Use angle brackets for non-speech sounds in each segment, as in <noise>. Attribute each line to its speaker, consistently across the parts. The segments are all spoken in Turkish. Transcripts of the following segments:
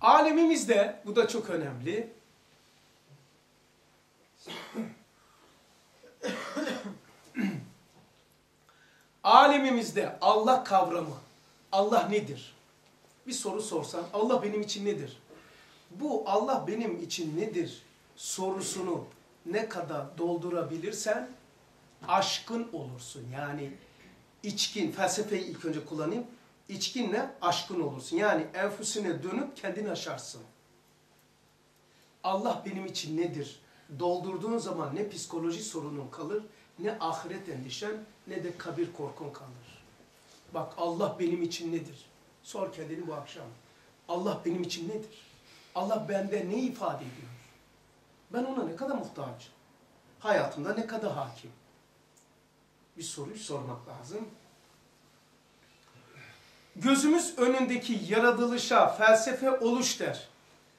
Speaker 1: Alemimizde, bu da çok önemli. Alemimizde Allah kavramı, Allah nedir? Bir soru sorsan, Allah benim için nedir? Bu Allah benim için nedir sorusunu ne kadar doldurabilirsen aşkın olursun. Yani içkin, felsefeyi ilk önce kullanayım. İçkinle aşkın olursun. Yani enfüsüne dönüp kendini aşarsın. Allah benim için nedir? Doldurduğun zaman ne psikoloji sorunun kalır, ne ahiret endişen, ne de kabir korkun kalır. Bak Allah benim için nedir? Sor kendini bu akşam. Allah benim için nedir? Allah bende ne ifade ediyor? Ben ona ne kadar muhtacım? Hayatımda ne kadar hakim? Bir soruyu sormak lazım. Gözümüz önündeki yaratılışa felsefe oluş der.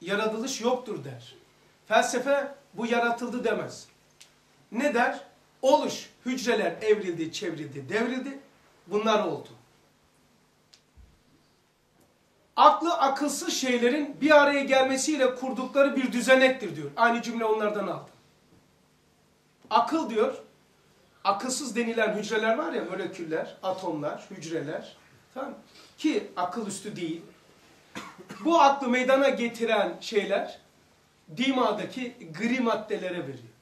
Speaker 1: Yaratılış yoktur der. Felsefe bu yaratıldı demez. Ne der? Oluş. Hücreler evrildi, çevrildi, devrildi. Bunlar oldu. Aklı akılsız şeylerin bir araya gelmesiyle kurdukları bir düzenektir diyor. Aynı cümle onlardan aldım. Akıl diyor, akılsız denilen hücreler var ya, moleküller, atomlar, hücreler. Tamam Ki akıl üstü değil. Bu aklı meydana getiren şeyler, dimadaki gri maddelere veriyor.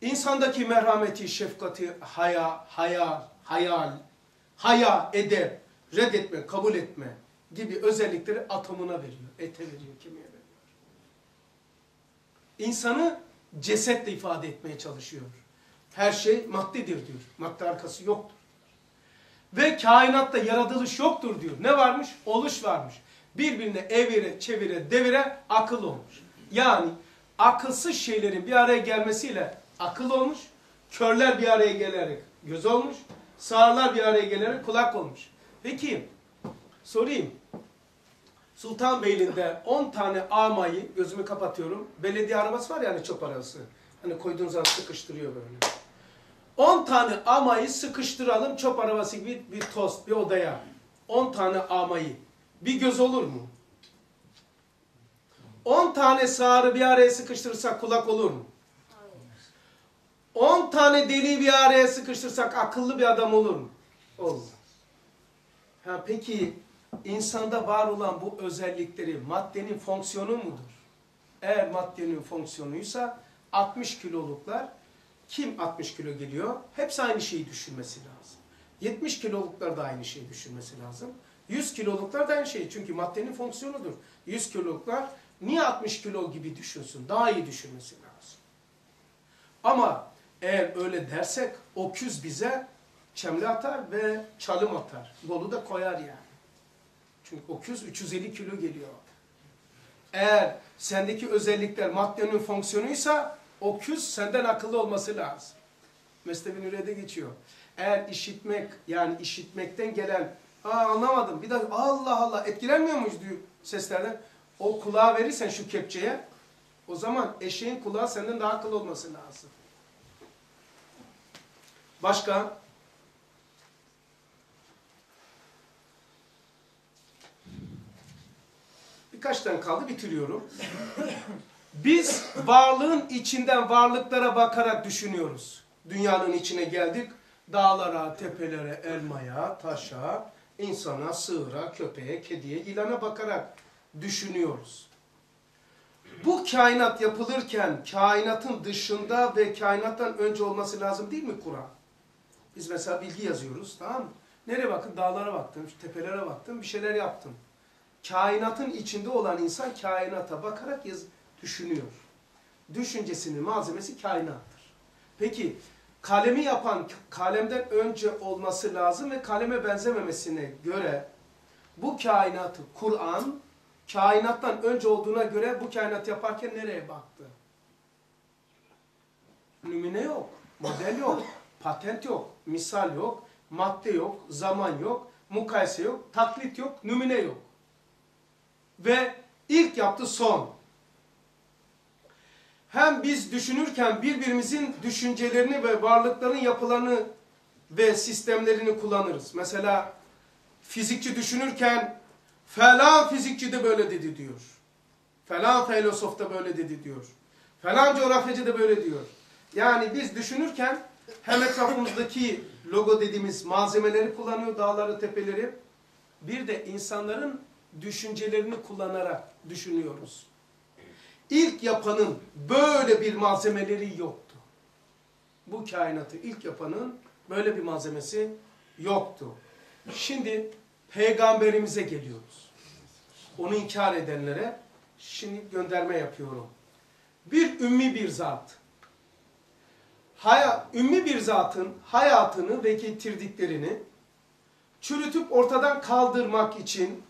Speaker 1: İnsandaki merhameti, şefkati, haya, hayal, hayal, haya, edep, reddetme, kabul etme gibi özellikleri atomuna veriyor, ete veriyor, kemiğe veriyor. İnsanı cesetle ifade etmeye çalışıyor. Her şey maddedir diyor. Madde arkası yoktur. Ve kainatta yaratılış yoktur diyor. Ne varmış? Oluş varmış. Birbirine evire, çevire, devire akıl olmuş. Yani akılsız şeylerin bir araya gelmesiyle akıl olmuş. Körler bir araya gelerek göz olmuş. Sağırlar bir araya gelerek kulak olmuş. Peki sorayım. Sultanbeyli'nde 10 tane amayı gözümü kapatıyorum. Belediye arabası var ya hani çöp arabası. Hani koyduğun zaman sıkıştırıyor böyle. 10 tane amayı sıkıştıralım çöp arabası gibi bir tost bir odaya. 10 tane amayı. Bir göz olur mu? 10 tane sağırı bir araya sıkıştırırsak kulak olur mu? 10 tane deli bir araya sıkıştırsak akıllı bir adam olur mu? Olur. Ha, peki insanda var olan bu özellikleri maddenin fonksiyonu mudur? Eğer maddenin fonksiyonuysa 60 kiloluklar kim 60 kilo geliyor? Hepsi aynı şeyi düşünmesi lazım. 70 kiloluklar da aynı şeyi düşünmesi lazım. 100 kiloluklar da aynı şey. Çünkü maddenin fonksiyonudur. 100 kiloluklar niye 60 kilo gibi düşünsün? Daha iyi düşünmesi lazım. Ama eğer öyle dersek o küz bize çemle atar ve çalım atar. Dolu da koyar yani. Çünkü o küz 350 kilo geliyor. Eğer sendeki özellikler maddenin fonksiyonuysa o küz senden akıllı olması lazım. Mesnevi Nuriye'de geçiyor. Eğer işitmek yani işitmekten gelen Aa anlamadım bir daha Allah Allah etkilenmiyor muyuz diyor seslerden. O kulağı verirsen şu kepçeye o zaman eşeğin kulağı senden daha akıllı olması lazım. Başka? Birkaç tane kaldı bitiriyorum. Biz varlığın içinden varlıklara bakarak düşünüyoruz. Dünyanın içine geldik. Dağlara, tepelere, elmaya, taşa, insana, sığıra, köpeğe, kediye, ilana bakarak düşünüyoruz. Bu kainat yapılırken kainatın dışında ve kainattan önce olması lazım değil mi Kur'an? Biz mesela bilgi yazıyoruz tamam mı? Nereye bakın? Dağlara baktım, tepelere baktım, bir şeyler yaptım. Kainatın içinde olan insan kainata bakarak yaz, düşünüyor. Düşüncesinin malzemesi kainattır. Peki kalemi yapan kalemden önce olması lazım ve kaleme benzememesine göre bu kainatı Kur'an kainattan önce olduğuna göre bu kainat yaparken nereye baktı? Nümune yok, model yok, patent yok, misal yok, madde yok, zaman yok, mukayese yok, taklit yok, nümune yok. Ve ilk yaptı son. Hem biz düşünürken birbirimizin düşüncelerini ve varlıkların yapılarını ve sistemlerini kullanırız. Mesela fizikçi düşünürken Falan fizikçi de böyle dedi diyor. Falan filozof da böyle dedi diyor. Falan coğrafyacı da böyle diyor. Yani biz düşünürken hem etrafımızdaki logo dediğimiz malzemeleri kullanıyor, dağları, tepeleri. Bir de insanların düşüncelerini kullanarak düşünüyoruz. İlk yapanın böyle bir malzemeleri yoktu. Bu kainatı ilk yapanın böyle bir malzemesi yoktu. Şimdi peygamberimize geliyoruz. Onu inkar edenlere şimdi gönderme yapıyorum. Bir ümmi bir zat. Hayat, ümmi bir zatın hayatını ve getirdiklerini çürütüp ortadan kaldırmak için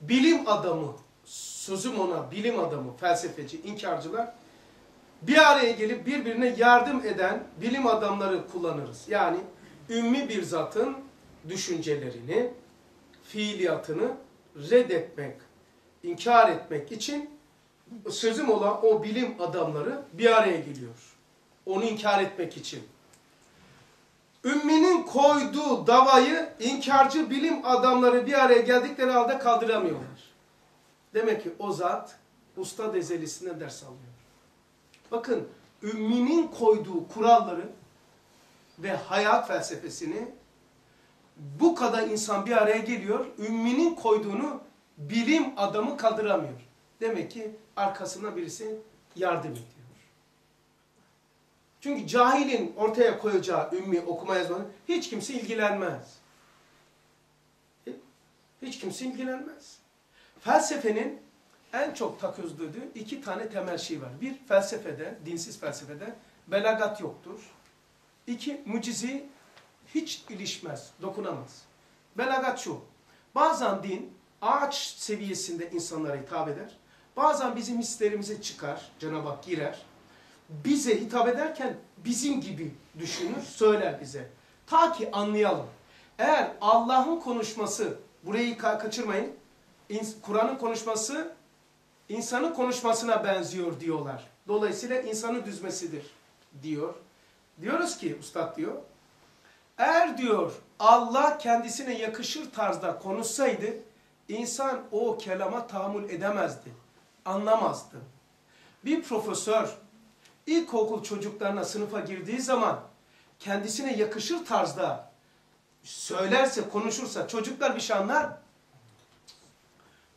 Speaker 1: bilim adamı, sözüm ona bilim adamı, felsefeci, inkarcılar bir araya gelip birbirine yardım eden bilim adamları kullanırız. Yani ümmi bir zatın düşüncelerini, fiiliyatını reddetmek, inkar etmek için sözüm olan o bilim adamları bir araya geliyor. Onu inkar etmek için. Ümminin koyduğu davayı inkarcı bilim adamları bir araya geldikleri halde kaldıramıyorlar. Demek ki o zat usta ezelisine ders alıyor. Bakın ümminin koyduğu kuralları ve hayat felsefesini bu kadar insan bir araya geliyor. Ümminin koyduğunu bilim adamı kaldıramıyor. Demek ki arkasına birisi yardım ediyor. Çünkü cahilin ortaya koyacağı ümmi okuma yazma hiç kimse ilgilenmez. Hiç kimse ilgilenmez. Felsefenin en çok taközlüğü iki tane temel şey var. Bir felsefede, dinsiz felsefede belagat yoktur. İki mucizi hiç ilişmez, dokunamaz. Belagat şu. Bazen din ağaç seviyesinde insanlara hitap eder. Bazen bizim hislerimize çıkar, Cenab-ı Hak girer. Bize hitap ederken bizim gibi düşünür, söyler bize. Ta ki anlayalım. Eğer Allah'ın konuşması, burayı kaçırmayın, Kur'an'ın konuşması insanın konuşmasına benziyor diyorlar. Dolayısıyla insanın düzmesidir diyor. Diyoruz ki, ustad diyor, eğer diyor Allah kendisine yakışır tarzda konuşsaydı, insan o kelama tahammül edemezdi, anlamazdı. Bir profesör ilkokul çocuklarına sınıfa girdiği zaman kendisine yakışır tarzda söylerse, konuşursa çocuklar bir şey anlar.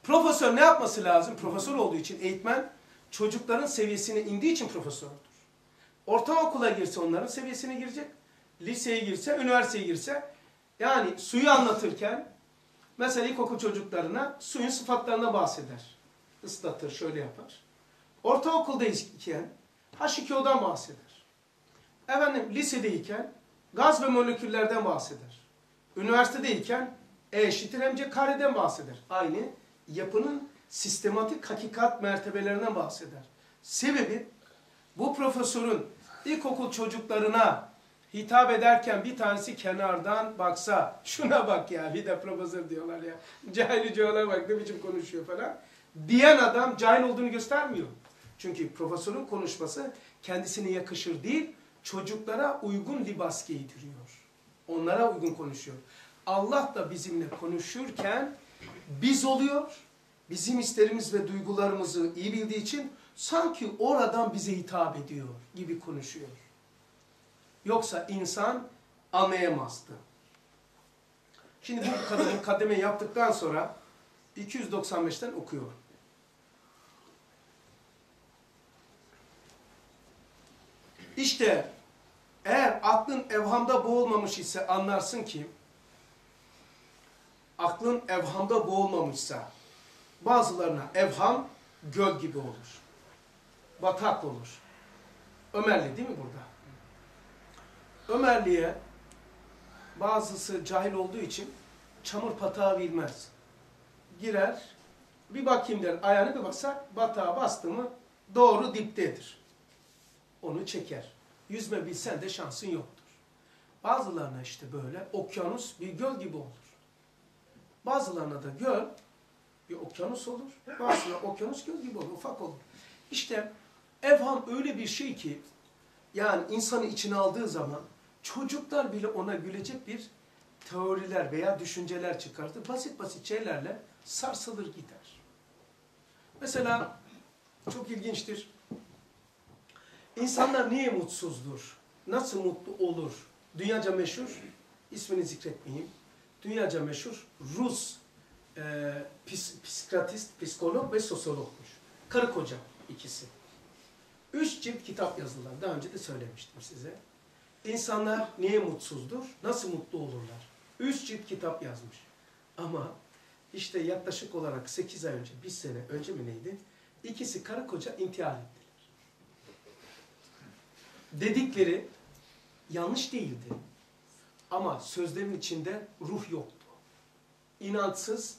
Speaker 1: Profesör ne yapması lazım? Profesör olduğu için eğitmen çocukların seviyesine indiği için profesördür. Ortaokula girse onların seviyesine girecek. Liseye girse, üniversiteye girse yani suyu anlatırken mesela ilkokul çocuklarına suyun sıfatlarına bahseder. Islatır, şöyle yapar. Ortaokuldayken H2O'dan bahseder. Efendim lisedeyken gaz ve moleküllerden bahseder. Üniversitedeyken E eşittir mc kareden bahseder. Aynı yapının sistematik hakikat mertebelerinden bahseder. Sebebi bu profesörün ilkokul çocuklarına hitap ederken bir tanesi kenardan baksa <laughs> şuna bak ya bir de profesör diyorlar ya cahilce ona bak ne biçim konuşuyor falan diyen adam cahil olduğunu göstermiyor. Çünkü profesörün konuşması kendisine yakışır değil çocuklara uygun libas giydiriyor. Onlara uygun konuşuyor. Allah da bizimle konuşurken biz oluyor. Bizim isterimiz ve duygularımızı iyi bildiği için sanki oradan bize hitap ediyor gibi konuşuyor. Yoksa insan anlayamazdı. Şimdi bu kadının kademe yaptıktan sonra 295'ten okuyor. İşte eğer aklın evhamda boğulmamış ise anlarsın ki aklın evhamda boğulmamışsa bazılarına evham göl gibi olur. Batak olur. Ömerli değil mi burada? Ömerli'ye bazısı cahil olduğu için çamur patağı bilmez. Girer, bir bakayım der, ayağını bir basar, batağa bastı mı doğru diptedir. Onu çeker. Yüzme bilsen de şansın yoktur. Bazılarına işte böyle okyanus bir göl gibi olur. Bazılarına da göl bir okyanus olur. Bazılarına okyanus göl gibi olur, ufak olur. İşte evham öyle bir şey ki yani insanı içine aldığı zaman Çocuklar bile ona gülecek bir teoriler veya düşünceler çıkartır. Basit basit şeylerle sarsılır gider. Mesela çok ilginçtir. İnsanlar niye mutsuzdur? Nasıl mutlu olur? Dünyaca meşhur, ismini zikretmeyeyim. Dünyaca meşhur Rus e, pis, psikiyatrist, psikolog ve sosyologmuş. Karı koca ikisi. Üç cilt kitap yazdılar. Daha önce de söylemiştim size. İnsanlar niye mutsuzdur? Nasıl mutlu olurlar? Üç cilt kitap yazmış. Ama işte yaklaşık olarak 8 ay önce, bir sene önce mi neydi? İkisi karı koca intihar ettiler. Dedikleri yanlış değildi. Ama sözlerin içinde ruh yoktu. İnançsız,